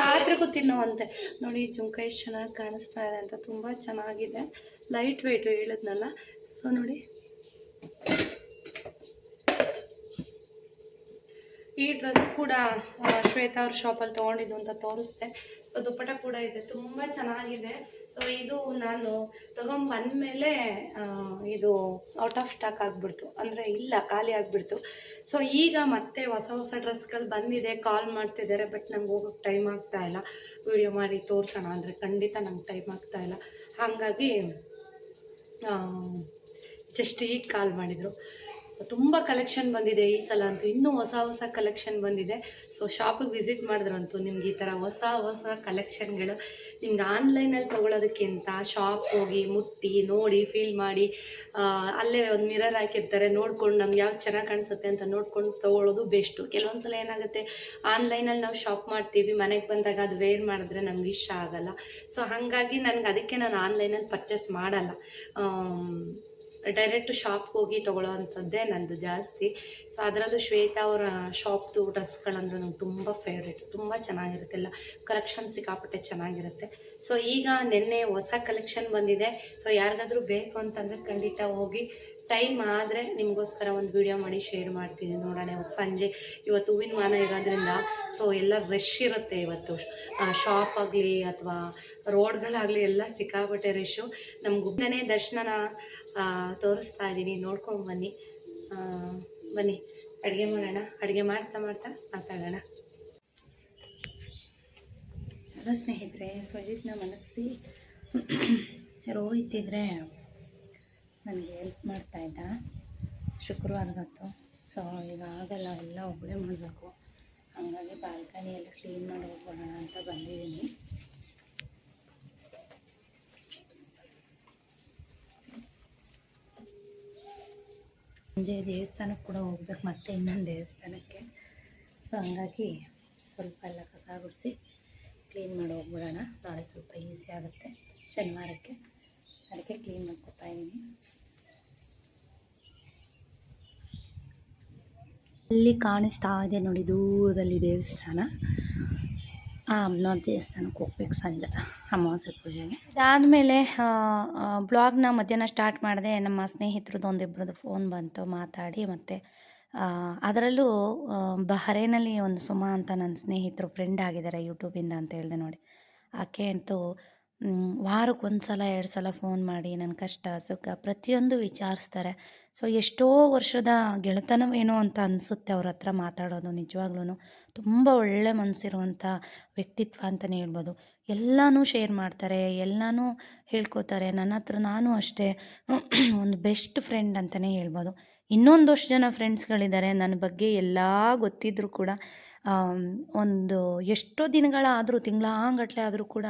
ರಾತ್ರಿಗೂ ತಿನ್ನುವಂತೆ. ನೋಡಿ ಜುಂಕ ಎಷ್ಟು ಚೆನ್ನಾಗಿ ಕಾಣಿಸ್ತಾ ಇದೆ ಅಂತ, ತುಂಬ ಚೆನ್ನಾಗಿದೆ. ಲೈಟ್ ವೆಯ್ಟು ಹೇಳಿದ್ನಲ್ಲ. ಸೊ ನೋಡಿ. ಈ ಡ್ರೆಸ್ ಕೂಡ ಶ್ವೇತ ಅವ್ರ ಶಾಪಲ್ಲಿ ತೊಗೊಂಡಿದ್ದು ಅಂತ ತೋರಿಸ್ದೆ. ಸೊ ದುಪ್ಪಟ ಕೂಡ ಇದೆ. ತುಂಬ ಚೆನ್ನಾಗಿದೆ. ಸೊ ಇದು ನಾನು ತೊಗೊಂಬಂದಮೇಲೆ ಇದು ಔಟ್ ಆಫ್ ಸ್ಟಾಕ್ ಆಗಿಬಿಡ್ತು. ಅಂದರೆ ಇಲ್ಲ, ಖಾಲಿ ಆಗಿಬಿಡ್ತು. ಸೊ ಈಗ ಮತ್ತೆ ಹೊಸ ಹೊಸ ಡ್ರೆಸ್ಗಳು ಬಂದಿದೆ. ಕಾಲ್ ಮಾಡ್ತಿದ್ದಾರೆ ಬಟ್ ನಂಗೆ ಹೋಗೋಕ್ಕೆ ಟೈಮ್ ಆಗ್ತಾ ಇಲ್ಲ. ವಿಡಿಯೋ ಮಾಡಿ ತೋರಿಸೋಣ ಅಂದರೆ ಖಂಡಿತ ನಂಗೆ ಟೈಮ್ ಆಗ್ತಾ ಇಲ್ಲ. ಹಾಗಾಗಿ ಜಸ್ಟ್ ಈಗ ಕಾಲ್ ಮಾಡಿದರು. ತುಂಬ ಕಲೆಕ್ಷನ್ ಬಂದಿದೆ ಈ ಸಲ ಅಂತೂ. ಇನ್ನೂ ಹೊಸ ಹೊಸ ಕಲೆಕ್ಷನ್ ಬಂದಿದೆ. ಸೊ ಶಾಪಿಗೆ ವಿಸಿಟ್ ಮಾಡಿದ್ರಂತೂ ನಿಮ್ಗೆ ಈ ಥರ ಹೊಸ ಹೊಸ ಕಲೆಕ್ಷನ್ಗಳು ನಿಮ್ಗೆ ಆನ್ಲೈನಲ್ಲಿ ತೊಗೊಳೋದಕ್ಕಿಂತ ಶಾಪ್ ಹೋಗಿ ಮುಟ್ಟಿ, ನೋಡಿ ಫೀಲ್ ಮಾಡಿ ಅಲ್ಲೇ ಒಂದು ಮಿರರ್ ಹಾಕಿರ್ತಾರೆ, ನೋಡ್ಕೊಂಡು ನಮ್ಗೆ ಯಾವ್ದು ಚೆನ್ನಾಗಿ ಕಾಣಿಸುತ್ತೆ ಅಂತ ನೋಡ್ಕೊಂಡು ತೊಗೊಳ್ಳೋದು ಬೆಸ್ಟು ಕೆಲವೊಂದು ಸಲ ಏನಾಗುತ್ತೆ ಆನ್ಲೈನಲ್ಲಿ ನಾವು ಶಾಪ್ ಮಾಡ್ತೀವಿ, ಮನೆಗೆ ಬಂದಾಗ ಅದು ವೇರ್ ಮಾಡಿದ್ರೆ ನಮ್ಗೆ ಇಷ್ಟ ಆಗಲ್ಲ. ಸೊ ಹಾಗಾಗಿ ನನಗೆ ಅದಕ್ಕೆ ನಾನು ಆನ್ಲೈನಲ್ಲಿ ಪರ್ಚೇಸ್ ಮಾಡಲ್ಲ. ಡೈರೆಕ್ಟ್ ಶಾಪ್ಗೆ ಹೋಗಿ ತೊಗೊಳ್ಳೋ ಅಂಥದ್ದೇ ನಂದು ಜಾಸ್ತಿ. ಸೊ ಅದರಲ್ಲೂ ಶ್ವೇತಾ ಅವರ ಶಾಪ್ದು ಡ್ರೆಸ್ಗಳಂದ್ರೆ ನಂಗೆ ತುಂಬ ಫೇವ್ರೇಟ್ ತುಂಬ ಚೆನ್ನಾಗಿರುತ್ತೆ. ಎಲ್ಲ ಕಲೆಕ್ಷನ್ ಸಿಕ್ಕಾಪಟ್ಟೆ ಚೆನ್ನಾಗಿರುತ್ತೆ. ಸೊ ಈಗ ನಿನ್ನೆ ಹೊಸ ಕಲೆಕ್ಷನ್ ಬಂದಿದೆ. ಸೊ ಯಾರಿಗಾದ್ರೂ ಬೇಕು ಅಂತಂದರೆ ಖಂಡಿತ ಹೋಗಿ ಟೈಮ್ ಆದರೆ ನಿಮಗೋಸ್ಕರ ಒಂದು ವಿಡಿಯೋ ಮಾಡಿ ಶೇರ್ ಮಾಡ್ತೀನಿ. ನೋಡೋಣ, ಸಂಜೆ ಇವತ್ತು ಹೂವಿನ ಮಾನ ಇರೋದ್ರಿಂದ ಸೊ ಎಲ್ಲ ರಶ್ ಇರುತ್ತೆ ಇವತ್ತು. ಶಾಪ್ ಆಗಲಿ ಅಥವಾ ರೋಡ್ಗಳಾಗಲಿ ಎಲ್ಲ ಸಿಕ್ಕಾಪಟ್ಟೆ ರಶ್ಶು ನಮ್ಗೆ ಗುಬ್ನೇ ದರ್ಶನನ ತೋರಿಸ್ತಾ ಇದ್ದೀನಿ. ನೋಡ್ಕೊಂಡು ಬನ್ನಿ. ಬನ್ನಿ. ಅಡುಗೆ ಮಾಡೋಣ. ಅಡುಗೆ ಮಾಡ್ತಾ ಮಾಡ್ತಾ ಮಾತಾಡೋಣ. ಹಲೋ ಸ್ನೇಹಿತರೆ ಸುಜಿತ್ನ ಮಲಗಿಸಿ ರೋಹಿತ್ ಇದ್ದರೆ ನನಗೆ ಹೆಲ್ಪ್ ಮಾಡ್ತಾ ಇದ್ದ. ಶುಕ್ರವಾರದತ್ತು ಸೊ ಈಗ ಆಗಲ್ಲ ಎಲ್ಲ ಒಬ್ಬಳೇ ಮಾಡಬೇಕು. ಹಾಗಾಗಿ ಬಾಲ್ಕನಿ ಎಲ್ಲ ಕ್ಲೀನ್ ಮಾಡಿ ಹೋಗ್ಬೋಣ ಅಂತ ಬಂದಿದ್ದೀನಿ. ಸಂಜೆ ದೇವಸ್ಥಾನಕ್ಕೆ ಕೂಡ ಹೋಗ್ಬೇಕು, ಮತ್ತೆ ಇನ್ನೊಂದು ದೇವಸ್ಥಾನಕ್ಕೆ. ಸೊ ಹಂಗಾಗಿ ಸ್ವಲ್ಪ ಎಲ್ಲ ಕಸ ಗುಡಿಸಿ ಕ್ಲೀನ್ ಮಾಡಿ ಹೋಗ್ಬಿಡೋಣ. ನಾಳೆ ಸ್ವಲ್ಪ ಈಸಿ ಆಗುತ್ತೆ. ಶನಿವಾರಕ್ಕೆ ಅದಕ್ಕೆ ಕ್ಲೀನ್ ಮಾಡ್ಕೊತಾ ಇದ್ದೀನಿ. ಅಲ್ಲಿ ಕಾಣಿಸ್ತಾ ಇದೆ ನೋಡಿ, ದೂರದಲ್ಲಿ ದೇವಸ್ಥಾನ. ಆ ಅಮ್ಮನವ್ರ ದೇವಸ್ಥಾನಕ್ಕೆ ಹೋಗ್ಬೇಕು ಸಂಜೆ, ಅಮಾವಾಸ್ಯೆ ಪೂಜೆಗೆ. ಅದಾದಮೇಲೆ ಬ್ಲಾಗ್ನ ಮಧ್ಯಾಹ್ನ ಸ್ಟಾರ್ಟ್ ಮಾಡಿದೆ ನಮ್ಮ ಸ್ನೇಹಿತರದ್ದು ಒಂದಿಬ್ಬರದ್ದು ಫೋನ್ ಬಂತು ಮಾತಾಡಿ ಮತ್ತು ಅದರಲ್ಲೂ ಬಹರೇನಲ್ಲಿ ಒಂದು ಸುಮಾ ಅಂತ ನನ್ನ ಸ್ನೇಹಿತರು ಫ್ರೆಂಡ್ ಆಗಿದ್ದಾರೆ ಯೂಟ್ಯೂಬಿಂದ ಅಂತ ಹೇಳಿದೆ ನೋಡಿ. ಆಕೆ ಅಂತೂ ವಾರಕ್ಕೊಂದು ಸಲ, ಎರಡು ಸಲ ಫೋನ್ ಮಾಡಿ ನನ್ನ ಕಷ್ಟ, ಸುಖ ಪ್ರತಿಯೊಂದು ವಿಚಾರಿಸ್ತಾರೆ. ಸೊ ಎಷ್ಟೋ ವರ್ಷದ ಗೆಳೆತನವೇನೋ ಅಂತ ಅನಿಸುತ್ತೆ ಅವ್ರ ಹತ್ರ ಮಾತಾಡೋದು ನಿಜವಾಗ್ಲೂ ತುಂಬ ಒಳ್ಳೆ ಮನಸ್ಸಿರುವಂಥ ವ್ಯಕ್ತಿತ್ವ ಅಂತಲೇ ಹೇಳ್ಬೋದು. ಎಲ್ಲನೂ ಶೇರ್ ಮಾಡ್ತಾರೆ, ಎಲ್ಲನೂ ಹೇಳ್ಕೋತಾರೆ. ನನ್ನ ಹತ್ರ ನಾನು ಅಷ್ಟೇ ಒಂದು ಬೆಸ್ಟ್ ಫ್ರೆಂಡ್ ಅಂತಲೇ ಹೇಳ್ಬೋದು. ಇನ್ನೊಂದಷ್ಟು ಜನ ಫ್ರೆಂಡ್ಸ್ಗಳಿದ್ದಾರೆ ನನ್ನ ಬಗ್ಗೆ ಎಲ್ಲ ಗೊತ್ತಿದ್ದರೂ ಕೂಡ ಒಂದು ಎಷ್ಟೋ ದಿನಗಳಾದರೂ, ತಿಂಗಳಾಂಗಟ್ಲೆ ಆದರೂ ಕೂಡ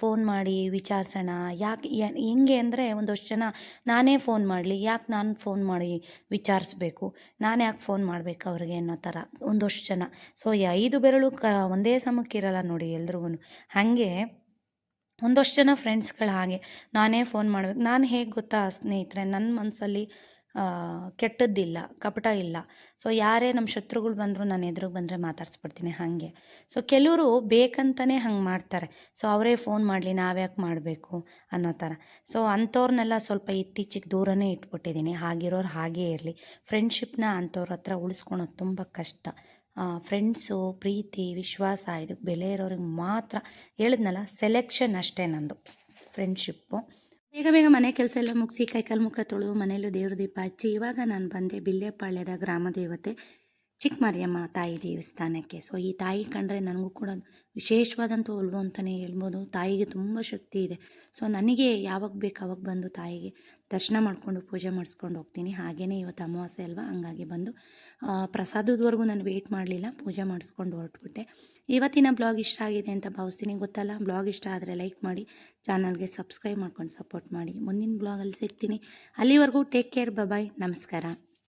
ಫೋನ್ ಮಾಡಿ ವಿಚಾರಿಸೋಣ. ಯಾಕೆ ಹೆಂಗೆ ಅಂದರೆ ಒಂದಷ್ಟು ಜನ ನಾನೇ ಫೋನ್ ಮಾಡಲಿ, ಯಾಕೆ ನಾನು ಫೋನ್ ಮಾಡಿ ವಿಚಾರಿಸ್ಬೇಕು? ನಾನು ಯಾಕೆ ಫೋನ್ ಮಾಡಬೇಕು ಅವ್ರಿಗೆ ಅನ್ನೋ ಥರ, ಒಂದಷ್ಟು ಜನ. ಸೊ ಈ ಐದು ಬೆರಳು ಕ, ಒಂದೇ ಸಮಕ್ಕಿರಲ್ಲ ನೋಡಿ ಎಲ್ರಿಗೂ ಹಾಗೆ ಒಂದಷ್ಟು ಜನ ಫ್ರೆಂಡ್ಸ್ಗಳು ಹಾಗೆ ನಾನೇ ಫೋನ್ ಮಾಡ್ಬೇಕು. ನಾನು ಹೇಗೆ ಗೊತ್ತಾ ಸ್ನೇಹಿತರೆ ನನ್ನ ಮನಸ್ಸಲ್ಲಿ ಕೆಟ್ಟದ್ದಿಲ್ಲ, ಕಪಟ ಇಲ್ಲ. ಸೊ ಯಾರೇ ನಮ್ಮ ಶತ್ರುಗಳು ಬಂದರೂ ನಾನು ಎದುರಿಗೆ ಬಂದರೆ ಮಾತಾಡ್ಸ್ಬಿಡ್ತೀನಿ ಹಾಗೆ. ಸೊ ಕೆಲವರು ಬೇಕಂತಲೇ ಹಂಗೆ ಮಾಡ್ತಾರೆ. ಸೊ ಅವರೇ ಫೋನ್ ಮಾಡಲಿ, ನಾವ್ಯಾಕೆ ಮಾಡಬೇಕು ಅನ್ನೋ ಥರ. ಸೊ ಅಂಥವ್ರನ್ನೆಲ್ಲ ಸ್ವಲ್ಪ ಇತ್ತೀಚೆಗೆ ದೂರನೇ ಇಟ್ಬಿಟ್ಟಿದ್ದೀನಿ ಹಾಗಿರೋರು ಹಾಗೇ ಇರಲಿ. ಫ್ರೆಂಡ್ಶಿಪ್ನ ಅಂಥವ್ರ ಹತ್ರ ಉಳಿಸ್ಕೊಳೋದು ತುಂಬ ಕಷ್ಟ. ಫ್ರೆಂಡ್ಸು ಪ್ರೀತಿ, ವಿಶ್ವಾಸ ಇದಕ್ಕೆ ಬೆಲೆ ಇರೋರಿಗೆ ಮಾತ್ರ. ಹೇಳಿದ್ನಲ್ಲ ಸೆಲೆಕ್ಷನ್ ಅಷ್ಟೇ ನಂದು. ಫ್ರೆಂಡ್ಶಿಪ್ಪು ಬೇಗ ಬೇಗ ಮನೆ ಕೆಲಸ ಎಲ್ಲ ಮುಗಿಸಿ ಕೈಕಾಲು ಮುಖ ತೊಳೆದು ಮನೆಯಲ್ಲೂ ದೇವ್ರ ದೀಪ ಹಚ್ಚಿ, ಇವಾಗ ನಾನು ಬಂದೆ ಬಿಲ್ಲೆಪಾಳ್ಯದ ಗ್ರಾಮ ದೇವತೆ ಚಿಕ್ಕಮಾರಿಯಮ್ಮ ತಾಯಿ ದೇವಸ್ಥಾನಕ್ಕೆ. ಸೊ ಈ ತಾಯಿ ಕಂಡ್ರೆ ನನಗೂ ಕೂಡ ವಿಶೇಷವಾದಂಥ ಒಲ್ವು ಅಂತಲೇ ಹೇಳ್ಬೋದು. ತಾಯಿಗೆ ತುಂಬ ಶಕ್ತಿ ಇದೆ. ಸೊ ನನಗೆ ಯಾವಾಗ ಬೇಕು ಅವಾಗ ಬಂದು ತಾಯಿಗೆ ದರ್ಶನ ಮಾಡಿಕೊಂಡು ಪೂಜೆ ಮಾಡಿಸ್ಕೊಂಡು ಹೋಗ್ತೀನಿ. ಹಾಗೆಯೇ ಇವತ್ತು ಅಮಾವಾಸ್ಯೆ ಅಲ್ವಾ? ಹಂಗಾಗಿ ಬಂದು ಪ್ರಸಾದದವರೆಗೂ ನಾನು ವೆಯ್ಟ್ ಮಾಡಲಿಲ್ಲ. ಪೂಜೆ ಮಾಡಿಸ್ಕೊಂಡು ಹೊರಟ್ಬಿಟ್ಟೆ. ಇವತ್ತಿನ ಬ್ಲಾಗ್ ಇಷ್ಟ ಆಗಿದೆ ಅಂತ ಭಾವಿಸ್ತೀನಿ. ಗೊತ್ತಲ್ಲ ಬ್ಲಾಗ್ ಇಷ್ಟ ಆದರೆ ಲೈಕ್ ಮಾಡಿ ಚಾನಲ್ಗೆ ಸಬ್ಸ್ಕ್ರೈಬ್ ಮಾಡ್ಕೊಂಡು ಸಪೋರ್ಟ್ ಮಾಡಿ. ಮುಂದಿನ ಬ್ಲಾಗಲ್ಲಿ ಸಿಗ್ತೀನಿ. ಅಲ್ಲಿವರೆಗೂ ಟೇಕ್ ಕೇರ್ ಬಾಯ್ ನಮಸ್ಕಾರ.